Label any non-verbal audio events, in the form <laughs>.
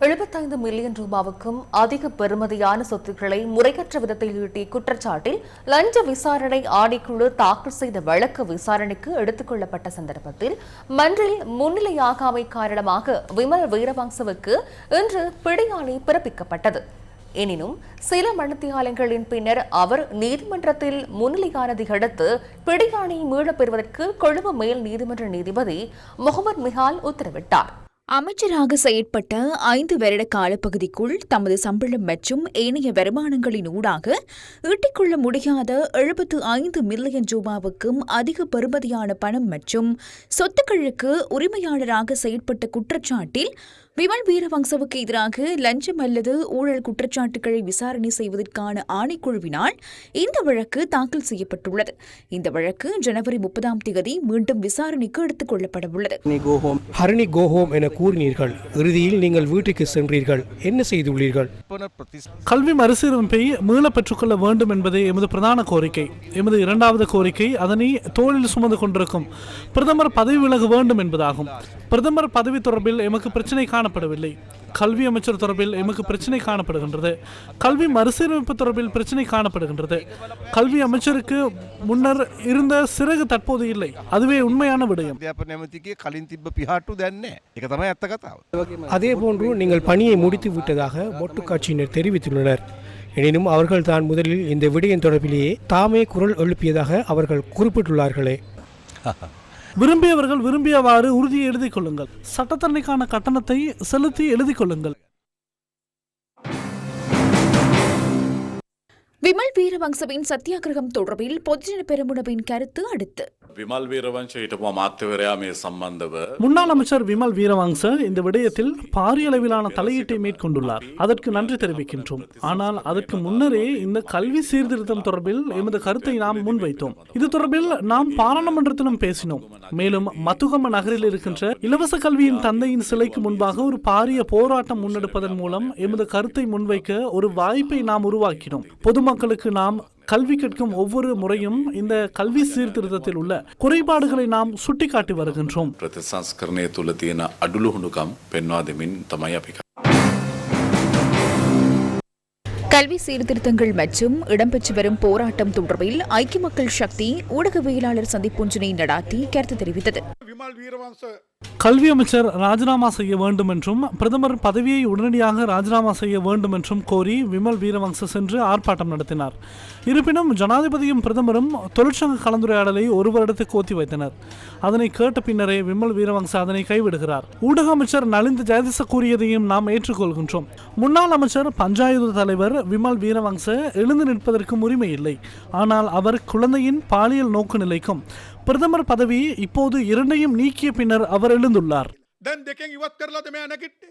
எழுபத்தைந்து மில்லியன் ரூபாவுக்கும் அதிக பெறுமதியான சொத்துக்களை முறையற்ற விதத்தில் ஈட்டிய குற்றச்சாட்டில் லஞ்ச விசாரணை ஆணைக்குழு தாக்கல் செய்த வழக்கு விசாரணைக்கு எடுத்துக் கொள்ளப்பட்ட சந்தர்ப்பத்தில் மன்றில் முன்னிலையாகாமை காரணமாக விமல் வீரவாங்சவுக்கு இன்று பிடியாணை பிறப்பிக்கப்பட்டது. எனினும் சில மனத்தியாலங்களின் பின்னர் அவர் நீதிமன்றத்தில் முன்னிலையானதை அடுத்து பிடியாணை மீளப் பெறுவதற்கு கொழும்பு மேல் நீதிமன்ற நீதிபதி முகமது மிஹால் உத்தரவிட்டார். அமைச்சராக செயற்பட்ட ஐந்து வருட காலப்பகுதிக்குள் தமது சம்பளம் மற்றும் ஏனைய வருமானங்களின் ஊடாக ஈட்டிக்கொள்ள முடியாத எழுபத்து ஐந்து மில்லியன் ரூபாவுக்கும் அதிக பெறுமதியான பணம் மற்றும் சொத்துக்களுக்கு உரிமையாளராக செயற்பட்ட குற்றச்சாட்டில் விமல் வீரவங்சவுக்கு எதிராக லஞ்சம் அல்லது ஊழல் குற்றச்சாட்டுகளை விசாரணை செய்வதற்கான ஆணைக்குழுவினால் இந்த வழக்கு தாக்கல் செய்யப்பட்டுள்ளது. இந்த வழக்கு ஜனவரி முப்பதாம் தேதி மீண்டும் விசாரணைக்கு எடுத்துக் கொள்ளப்படவுள்ளது. ஹரணி கோஹோம் என கூறினீர்கள். இறுதியில் நீங்கள் வீட்டுக்கு சென்றீர்கள். என்ன செய்துள்ளீர்கள்? கல்வி மறுசீரமைப்பை மீள பெற்றுக்கொள்ள வேண்டும் என்பதே எமது பிரதான கோரிக்கை. எமது இரண்டாவது கோரிக்கை அதனை தோளில் சுமந்து கொண்டிருக்கும் பிரதமர் பதவி விலக வேண்டும் என்பதாகும். பிரதமர் பதவி தொடர்பில் எமக்கு பிரச்சனை காணப்படவில்லை. கல்வி அமைச்சர் தொடர்பில் எமக்கு பிரச்சனை காணப்படுகின்றது. கல்வி மறுசீரமைப்பு தொடர்பில் பிரச்சனை காணப்படுகின்றது. கல்வி அமைச்சருக்கு முன்னர் இருந்த சிறகு தற்போது இல்லை. அதுவே உண்மையான விடயம். அதே போன்று நீங்கள் பணியை முடித்து விட்டதாக ஒட்டுக்காட்சியினர் தெரிவித்துள்ளனர். எனினும் அவர்கள் தான் முதலில் இந்த விடயம் தொடர்பிலேயே தாமே குரல் எழுப்பியதாக அவர்கள் குறிப்பிட்டுள்ளார்களே. <laughs> விரும்பியவர்கள் விரும்பியவாறு உறுதியை எழுதிக் கொள்ளுங்கள். சட்டத்தரணிக்கான கட்டணத்தை செலுத்தி எழுதிக் கொள்ளுங்கள். விமல் வீரவங்சவின் சத்தியாகிரகம் தொடர்பில் பொதுஜன பெருமுனவின் கருத்து அடுத்து. விமல் வீரவன்ச முன்னாள் அமைச்சர் விமல் வீரவங்ச இந்த விடயத்தில் பாரிய அளவிலான தலையீட்டை மேற்கொண்டுள்ளார். அதற்கு நன்றி தெரிவிக்கின்றோம். ஆனால் அதற்கு முன்னரே இந்த கல்வி சீர்திருத்தம் தொடர்பில் எமது கருத்தை நாம் முன்வைத்தோம். இது தொடர்பில் நாம் பாராளுமன்றத்திலும் பேசினோம். மேலும் மத்துகம நகரில் இருக்கின்ற இலவச கல்வியின் தந்தையின் சிலைக்கு முன்பாக ஒரு பாரிய போராட்டம் முன்னெடுப்பதன் மூலம் எமது கருத்தை முன்வைக்க ஒரு வாய்ப்பை நாம் உருவாக்கினோம். பொதுமக்கள் பொதுமக்களுக்கு நாம் கல்வி கற்கும் ஒவ்வொரு முறையும் இந்த கல்வி சீர்திருத்தத்தில் உள்ள குறைபாடுகளை நாம் சுட்டிக்காட்டி வருகின்றோம். கல்வி சீர்திருத்தங்கள் மற்றும் இடம்பெற்று வரும் போராட்டம் தொடர்பில் ஐக்கிய மக்கள் சக்தி ஊடகவியலாளர் சந்திப்பொன்றினை நடாத்தி கருத்து தெரிவித்தது. கல்வி அமைச்சர் ராஜினாமா செய்ய வேண்டும் என்றும் பிரதமர் பதவியை உடனடியாக ராஜினாமா செய்ய வேண்டும் என்றும் கோரி விமல் வீரவங்ச சென்று ஆர்ப்பாட்டம் நடத்தினார். இருப்பினும் ஜனாதிபதியும் பிரதமரும் தொழிற்சங்க கலந்துரையாடலை ஒரு வருடத்துக்கு ஒத்தி வைத்தனர். அதனை கேட்ட பின்னரே விமல் வீரவங்ச அதனை கைவிடுகிறார். ஊடக அமைச்சர் நலிந்த ஜெயதிச கூறியதையும் நாம் ஏற்றுக்கொள்கின்றோம். முன்னாள் அமைச்சர் பஞ்சாயத்து தலைவர் விமல் வீரவங்ச எழுந்து நிற்பதற்கும் உரிமை இல்லை ஆனால் அவர் குழந்தையின் பாலியல் நோக்கு நிலைக்கும் பிரதமர் பதவி இப்போது இரண்டையும் நீக்கிய பின்னர் அவர் ಬಂದೊಂದುಲ್ಲಾರ್ ದನ್ ದೆಕೆಂಗ್ ಇವತ್ ಕರ್ಲದ ಮೇ ಅನಗಿಟ್ಟೆ